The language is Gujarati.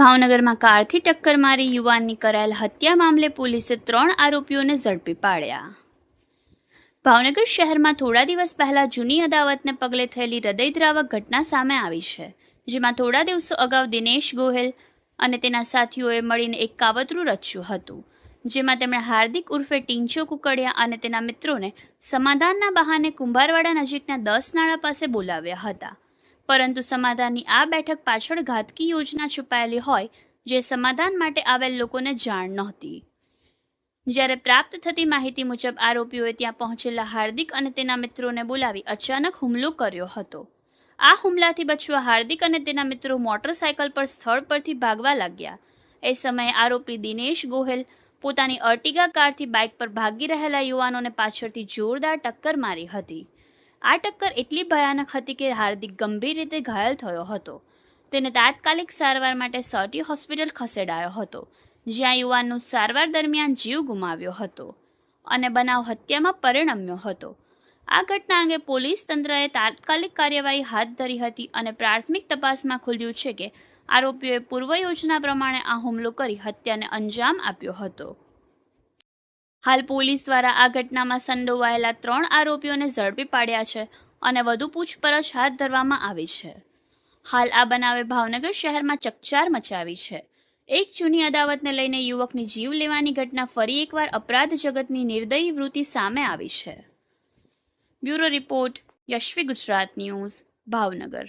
ભાવનગરમાં કારથી ટક્કર મારી યુવાનની કરાયેલ હત્યા મામલે પોલીસે ત્રણ આરોપીઓને ઝડપી પાડ્યા. ભાવનગર શહેરમાં થોડા દિવસ પહેલા જૂની અદાવતને પગલે થયેલી હૃદયદ્રાવક ઘટના સામે આવી છે, જેમાં થોડા દિવસો અગાઉ દિનેશ ગોહેલ અને તેના સાથીઓએ મળીને એક કાવતરું રચ્યું હતું, જેમાં તેમણે હાર્દિક ઉર્ફે ટીંચો કુકડિયા અને તેના મિત્રોને સમાધાનના બહાને કુંભારવાડા નજીકના દસ નાળા પાસે બોલાવ્યા હતા. પરંતુ સમાધાનની આ બેઠક પાછળ ઘાતકી યોજના છુપાયેલી હોય જે સમાધાન માટે આવેલ લોકોને જાણ નહોતી. જ્યારે પ્રાપ્ત થતી માહિતી મુજબ આરોપીઓએ ત્યાં પહોંચેલા હાર્દિક અને તેના મિત્રોને બોલાવી અચાનક હુમલો કર્યો હતો. આ હુમલાથી બચવા હાર્દિક અને તેના મિત્રો મોટરસાયકલ પર સ્થળ પરથી ભાગવા લાગ્યા. એ સમયે આરોપી દિનેશ ગોહેલ પોતાની અર્ટિગા કારથી બાઇક પર ભાગી રહેલા યુવાનોને પાછળથી જોરદાર ટક્કર મારી હતી. આ ટક્કર એટલી ભયાનક હતી કે હાર્દિક ગંભીર રીતે ઘાયલ થયો હતો. તેને તાત્કાલિક સારવાર માટે સર્ટી હોસ્પિટલ ખસેડાયો હતો, જ્યાં યુવાનનું સારવાર દરમિયાન જીવ ગુમાવ્યો હતો અને બનાવ હત્યામાં પરિણમ્યો હતો. આ ઘટના અંગે પોલીસ તંત્રએ તાત્કાલિક કાર્યવાહી હાથ ધરી હતી અને પ્રાથમિક તપાસમાં ખુલ્યું છે કે આરોપીઓએ પૂર્વ યોજના પ્રમાણે આ હુમલો કરી હત્યાને અંજામ આપ્યો હતો. હાલ પોલીસ દ્વારા આ ઘટનામાં સંડોવાયેલા ત્રણ આરોપીઓને ઝડપી પાડ્યા છે અને વધુ પૂછપરછ હાથ ધરવામાં આવી છે. હાલ આ બનાવે ભાવનગર શહેરમાં ચકચાર મચાવી છે. એક જૂની અદાવતને લઈને યુવકની જીવ લેવાની ઘટના ફરી એકવાર અપરાધ જગતની નિર્દયી વૃત્તિ સામે આવી છે. Bureau report Yashvi Gujarat news, Bhavnagar.